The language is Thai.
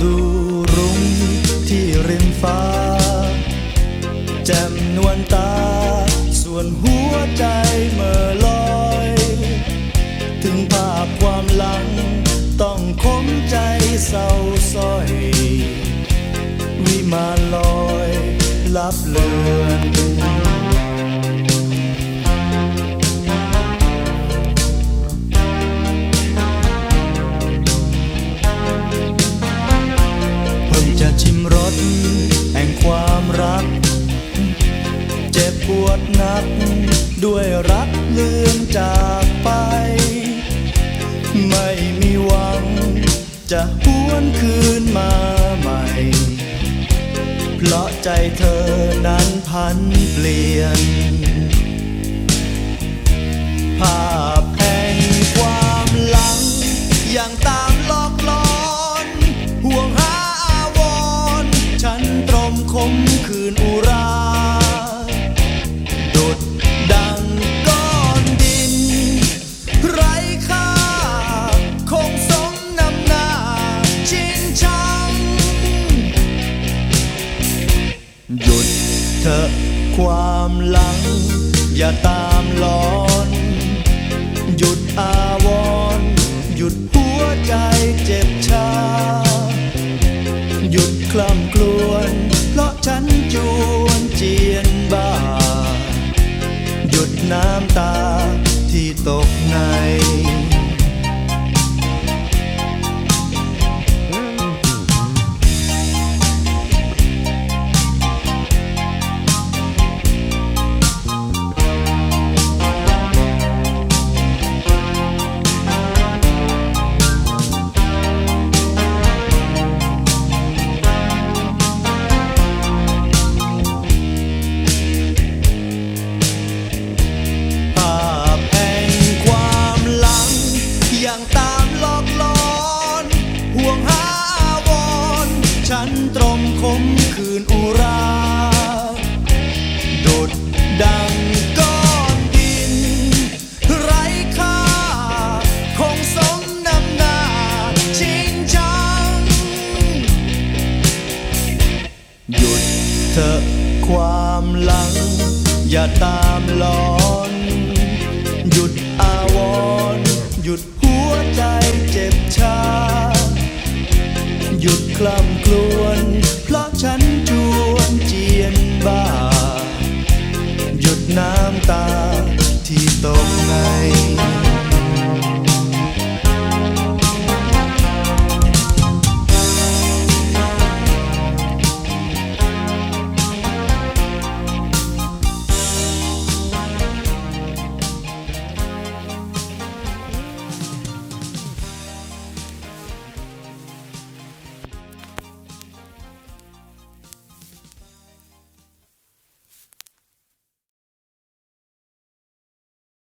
ดูรุ้งที่ริมฟ้าแจ่มนวลตา ส่วนหัวใจเมื่อลอย ถึงภาพความหลัง ต้องคมใจเศร้าส้อย วิมานลอย ลับเลือน จ็บปวดนัก ด้วยรักลืมจากไป ไม่มีหวัง จะหวนคืนมาใหม่ เพราะใจเธอนั้นพันเปลี่ยน ภาพแเถอะความหลัง อย่าตามหลอน หยุดอาวรหยุดหัวใจเจ็บชา หยุดคล่ำกลวน เพราะฉันจวนเจียนบ้า หยุดน้ำตาที่ตกใน ความหลัง อย่าตามหลอน หยุดอาวรณ์หยุดหัวใจเจ็บชา หยุดคล่ำกลวน เพราะฉันจวนเจียนบ้า